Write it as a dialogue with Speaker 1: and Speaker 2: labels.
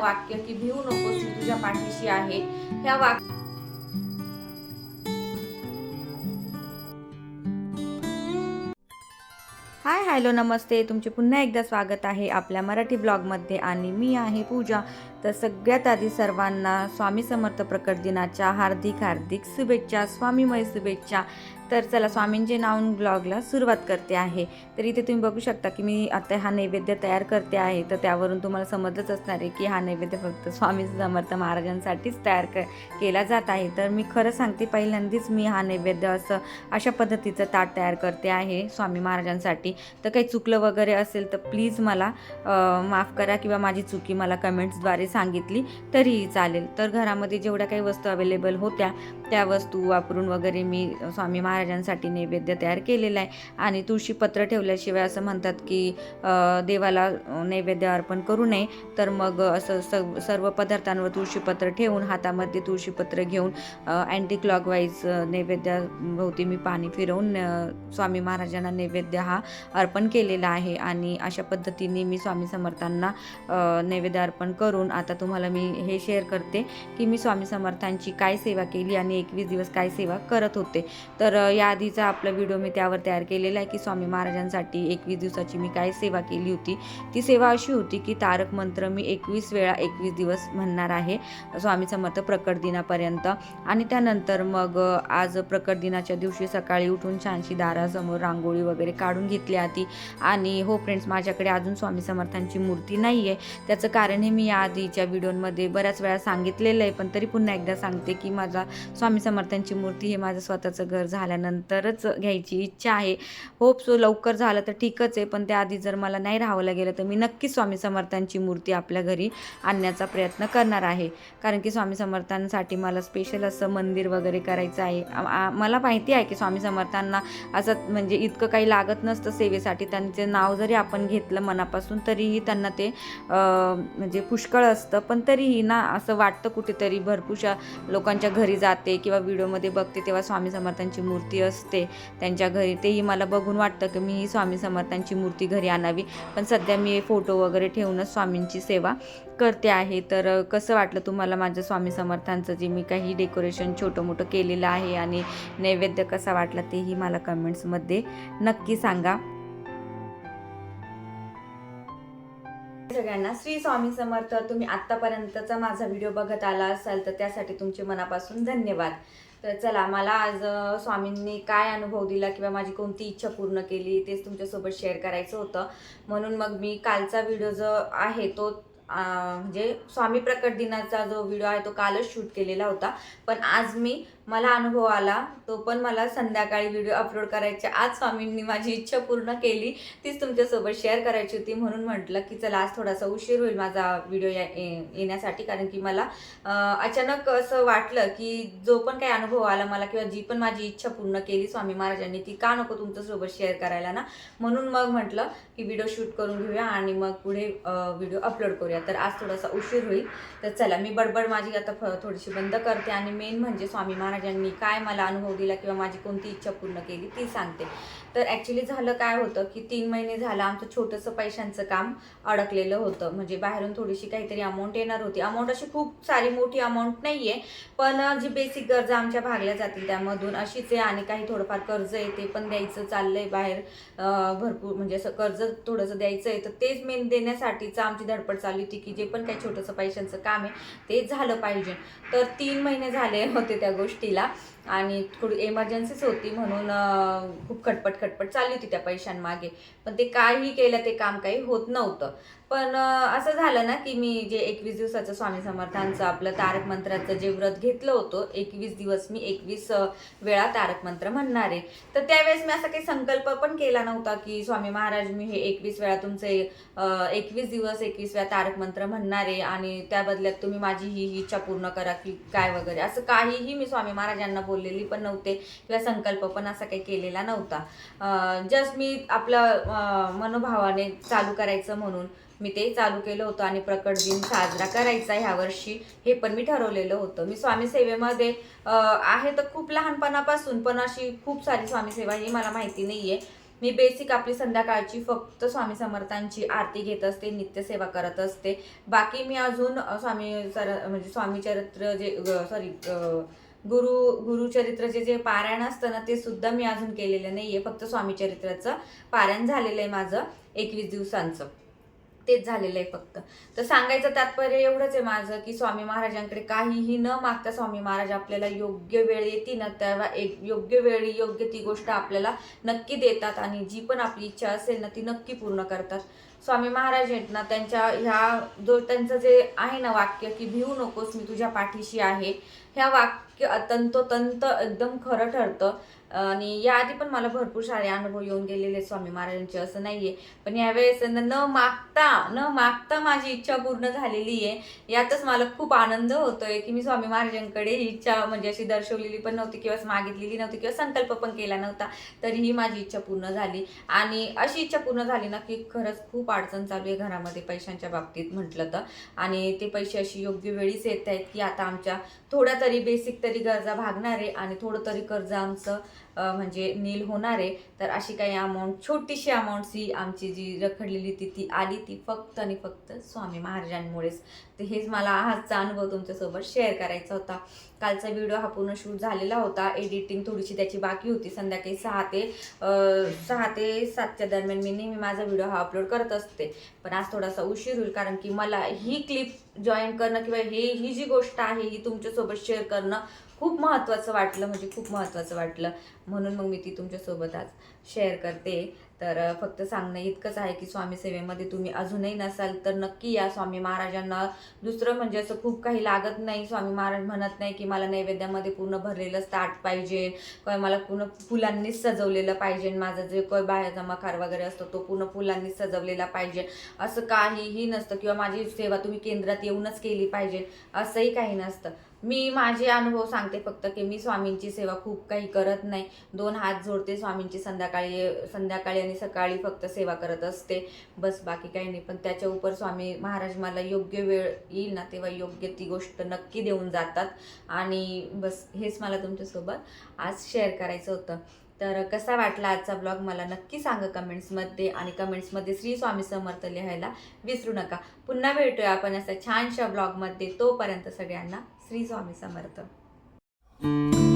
Speaker 1: वाक्य की भिवू नकोस मी तुझ्या पाठीशी आहे. ह्या वाक्य हाय हॅलो नमस्ते. तुमचे पुन्हा एकदा स्वागत आहे आपल्या मराठी ब्लॉगमध्ये आणि मी आहे पूजा. तर सगळ्यात आधी सर्वांना स्वामी समर्थ प्रकट दिनाच्या हार्दिक हार्दिक शुभेच्छा स्वामीमय शुभेच्छा. तर चला स्वामींचे नावून ब्लॉगला सुरुवात करते आहे. तर इथे तुम्ही बघू शकता की मी आता हा नैवेद्य तयार करते आहे. तर त्यावरून तुम्हाला समजलंच असणार आहे की हा नैवेद्य फक्त स्वामी समर्थ महाराजांसाठीच तयार क केला जात आहे. तर मी खरं सांगते पहिल्यांदाच मी हा नैवेद्य असं अशा पद्धतीचं ताट तयार करते आहे स्वामी महाराजांसाठी तर काही चुकलं वगैरे असेल तर प्लीज मला माफ करा किंवा माझी चुकी मला कमेंट्सद्वारे सांगितली तरीही चालेल. तर घरामध्ये जेवढ्या काही वस्तू अवेलेबल होत्या त्या वस्तू वापरून वगैरे मी स्वामी महाराजांसाठी नैवेद्य तयार केलेला आहे. आणि तुळशीपत्र ठेवल्याशिवाय असं म्हणतात की देवाला नैवेद्य अर्पण करू नये. तर मग असं स सर्व पदार्थांवर तुळशीपत्र ठेवून हातामध्ये तुळशीपत्र घेऊन अँटी क्लॉकवाईज नैवेद्याभोवती मी पाणी फिरवून स्वामी महाराजांना नैवेद्य हा अर्पण केलेला आहे. आणि अशा पद्धतीने मी स्वामी समर्थांना नैवेद्य अर्पण करून आता तुम्हाला मी हे शेअर करते की मी स्वामी समर्थांची काय सेवा केली आणि एकवीस दिवस काय सेवा करत होते. तर या याआधीचा आपला व्हिडिओ मी त्यावर तयार केलेला आहे की स्वामी महाराजांसाठी एकवीस दिवसाची मी काय सेवा केली होती? ती सेवा अशी होती की तारक मंत्र मी एकवीस वेळा एकवीस दिवस म्हणणार आहे स्वामी समर्थ प्रकट दिनापर्यंत. आणि त्यानंतर मग आज प्रकट दिनाच्या दिवशी सकाळी उठून छानशी दारासमोर रांगोळी वगैरे काढून घेतली आधी. आणि हो फ्रेंड्स माझ्याकडे अजून स्वामी समर्थांची मूर्ती नाही आहे त्याचं कारण हे मी या आधीच्या व्हिडिओमध्ये बऱ्याच वेळा सांगितलेलं आहे. पण तरी पुन्हा एकदा सांगते की माझा स्वामी समर्थांची मूर्ती हे माझं स्वतःचं घर झाल्यानंतरच घ्यायची इच्छा आहे. होप सो लवकर झालं तर ठीकच आहे पण त्याआधी जर मला नाही राहावं गेलं तर मी नक्की स्वामी समर्थांची मूर्ती आपल्या घरी आणण्याचा प्रयत्न करणार आहे. कारण की स्वामी समर्थांसाठी मला स्पेशल असं मंदिर वगैरे करायचं आहे. मला माहिती आहे की स्वामी समर्थांना असं म्हणजे इतकं काही लागत नसतं सेवेसाठी. त्यांचे नाव जरी आपण घेतलं मनापासून तरीही त्यांना ते म्हणजे पुष्कळ असतं. पण तरीही ना असं वाटतं कुठेतरी भरपूरशा लोकांच्या घरी जाते किंवा व्हिडिओमध्ये बघते तेव्हा स्वामी समर्थांची मूर्ती असते. त्यांच्या घरी तेही मला बघून वाटतं की मी ही स्वामी समर्थांची मूर्ती घरी आणावी. पण सध्या मी फोटो वगैरे ठेवूनच स्वामींची सेवा करते आहे. तर कसं वाटलं तुम्हाला माझ्या स्वामी समर्थांचं जे मी काही डेकोरेशन छोटं मोठं केलेलं आहे आणि नैवेद्य कसा वाटला तेही मला कमेंट्समध्ये नक्की सांगा. सगळ्यांना श्री स्वामी समर्थ. तुम्ही आत्तापर्यंतचा माझा व्हिडिओ बघत आला असाल तर त्यासाठी तुमचे मनापासून धन्यवाद. तर चला मला आज स्वामींनी काय अनुभव दिला किंवा माझी कोणती इच्छा पूर्ण केली तेच तुमच्यासोबत शेअर करायचं होतं. म्हणून मग मी कालचा व्हिडिओ जो आहे तो म्हणजे स्वामी प्रकट दिनाचा जो व्हिडिओ आहे तो कालच शूट केलेला होता. पण आज मी मला अनुभव आला. तो पण मला संध्याकाळी व्हिडिओ अपलोड करायचे आज स्वामींनी माझी इच्छा पूर्ण केली. तीच तुमच्यासोबत शेअर करायची होती म्हणून म्हटलं की चला आज थोडासा उशीर होईल माझा व्हिडिओ या ये- येण्यासाठी. कारण की मला अचानक असं वाटलं की जो पण काही अनुभव आला मला किंवा जी पण माझी इच्छा पूर्ण केली स्वामी महाराजांनी ती का नको तुमच्यासोबत शेअर करायला ना? म्हणून मग म्हटलं की व्हिडिओ शूट करून घेऊया आणि मग पुढे व्हिडिओ अपलोड करूया. तर आज थोडासा उशीर होईल. तर चला मी बडबड माझी आता फ- थोडीशी बंद करते. आणि मेन म्हणजे स्वामी महाराज महाराजांनी काय मला अनुभव दिला किंवा माझी कोणती इच्छा पूर्ण केली ती सांगते. तर ॲक्च्युली झालं काय होतं की तीन महिने झालं आमचं छोटंसं पैशांचं काम अडकलेलं होतं. म्हणजे बाहेरून थोडीशी काहीतरी अमाऊंट येणार होती. अमाऊंट अशी खूप सारी मोठी अमाऊंट नाही आहे पण जी बेसिक गरजा आमच्या भागल्या जातील त्यामधून अशीच आहे आणि काही थोडंफार कर्ज आहे ते पण द्यायचं चाललंय बाहेर भरपूर म्हणजे असं कर्ज थोडंसं द्यायचं आहे तर तेच मेन देण्यासाठीचं आमची धडपड चालली होती की जे पण काही छोटंसं पैशांचं काम आहे ते झालं पाहिजे. तर तीन महिने झाले होते त्या गोष्टी. estila आणि थोडी एमर्जन्सीच होती म्हणून खूप खटपट खटपट चालली होती त्या पैशांमागे. पण ते काही केलं ते काम काही होत नव्हतं. पण असं झालं ना की मी जे एकवीस दिवसाचं स्वामी समर्थांचं आपलं तारक मंत्राचं जे व्रत घेतलं होतं एकवीस दिवस मी एकवीस वेळा तारक मंत्र म्हणणार आहे. तर त्यावेळेस मी असा काही संकल्प पण केला नव्हता की स्वामी महाराज मी हे एकवीस वेळा तुमचे एकवीस दिवस एकवीस वेळा तारक मंत्र म्हणणार आहे आणि त्या बदल्यात तुम्ही माझी ही ही इच्छा पूर्ण करा की काय वगैरे. असं काहीही मी स्वामी महाराजांना बोल बोललेली पण नव्हते किंवा संकल्प पण असा काही केलेला नव्हता. जस्ट मी आपलं मनोभावाने चालू करायचं म्हणून मी ते चालू केलं होतं आणि प्रकट दिन साजरा करायचा ह्या वर्षी हे पण मी ठरवलेलं होतं. मी स्वामी सेवेमध्ये आहे तर खूप लहानपणापासून पण अशी खूप सारी स्वामी सेवा ही मला माहिती नाहीये. मी बेसिक आपली संध्याकाळची फक्त स्वामी समर्थांची आरती घेत असते नित्यसेवा करत असते. बाकी मी अजून स्वामी सर म्हणजे स्वामी चरित्र जे सॉरी गुरु गुरुचरित्राचे जे पारायण असतं ना ते सुद्धा मी अजून केलेलं नाही आहे फक्त स्वामी चरित्राचं पारायण झालेलं आहे माझं एकवीस दिवसांचं. तेच झालेलं आहे फक्त. तर सांगायचं तात्पर्य एवढंच आहे माझं की स्वामी महाराजांकडे काहीही न मागता स्वामी महाराज आपल्याला योग्य वेळ येते ना तेव्हा एक योग्य वेळी योग्य ती गोष्ट आपल्याला नक्की देतात आणि जी पण आपली इच्छा असेल ना ती नक्की पूर्ण करतात. स्वामी महाराज आहेत ना त्यांच्या ह्या जो त्यांचं जे आहे ना वाक्य की भिवू नकोस मी तुझ्या पाठीशी आहे ह्या वाक्य तंतोतंत एकदम खरं ठरतं. आणि याआधी पण मला भरपूर सारे अनुभव येऊन गेलेले आहेत स्वामी महाराजांचे असं नाहीये. पण यावेळेस न न मागता न मागता माझी इच्छा पूर्ण झालेली आहे. यातच मला खूप आनंद होतोय की मी स्वामी महाराजांकडे ही इच्छा म्हणजे अशी दर्शवलेली पण नव्हती किंवा मागितलेली नव्हती किंवा संकल्प पण केला नव्हता तरीही माझी इच्छा पूर्ण झाली. आणि अशी इच्छा पूर्ण झाली ना की खरंच खूप अडचण चालू आहे घरामध्ये पैशांच्या बाबतीत म्हटलं तर. आणि ते पैसे अशी योग्य वेळीच येत आहेत की आता आमच्या थोड्या तरी बेसिक तरी गरजा भागणार आहे आणि थोडं तरी कर्ज आमचं म्हणजे नील होणार आहे. तर अशी काही अमाऊंट छोटीशी अमाऊंटची आमची जी रखडलेली ती ती आली ती फक्त आणि फक्त स्वामी महाराजांमुळेच. तर हेच मला आजचा अनुभव तुमच्यासोबत शेअर करायचा होता. कालचा व्हिडिओ हा पूर्ण शूट झालेला होता. एडिटिंग थोडीशी त्याची बाकी होती. संध्याकाळी सहा ते सहा ते सातच्या दरम्यान मी नेहमी माझा व्हिडिओ हा अपलोड करत असते. पण आज थोडासा उशीर होईल कारण की मला ही क्लिप जॉईन करणं किंवा हे ही जी गोष्ट आहे ही तुमच्यासोबत शेअर करणं खूप महत्त्वाचं वाटलं म्हणजे खूप महत्त्वाचं वाटलं. म्हणून मग मी ती तुमच्यासोबत आज शेअर करते. तर फक्त सांगणं इतकंच आहे की स्वामी सेवेमध्ये तुम्ही अजूनही नसाल तर नक्की या स्वामी महाराजांना. दुसरं म्हणजे असं खूप काही लागत नाही. स्वामी महाराज म्हणत नाही की मला नैवेद्यामध्ये पूर्ण भरलेलं ताट पाहिजे. किंवा मला पूर्ण फुलांनीच सजवलेलं पाहिजे. माझं जे काही बाहेरचा मखार वगैरे असतो तो पूर्ण फुलांनीच सजवलेला पाहिजे. असं काहीही नसतं. किंवा माझी सेवा तुम्ही केंद्रात येऊनच केली पाहिजे. असंही काही नसतं. मी माझे अनुभव सांगते फक्त की मी स्वामींची सेवा खूप काही करत नाही. दोन हात जोडते स्वामींची संध्याकाळी संध्याकाळी आणि सकाळी फक्त सेवा करत असते. बस बाकी काही नाही. पण त्याच्या उपर स्वामी महाराज मला योग्य वेळ येईल ना तेव्हा योग्य ती गोष्ट नक्की देऊन जातात. आणि बस हेच मला तुमच्यासोबत आज शेअर करायचं होतं. तर कसा वाटला आजचा ब्लॉग मला नक्की सांगा कमेंट्समध्ये आणि कमेंट्समध्ये श्री स्वामी समर्थ लिहायला विसरू नका. पुन्हा भेटूया आपण असा छानशा ब्लॉगमध्ये तोपर्यंत सगळ्यांना श्री स्वामी समर्थ.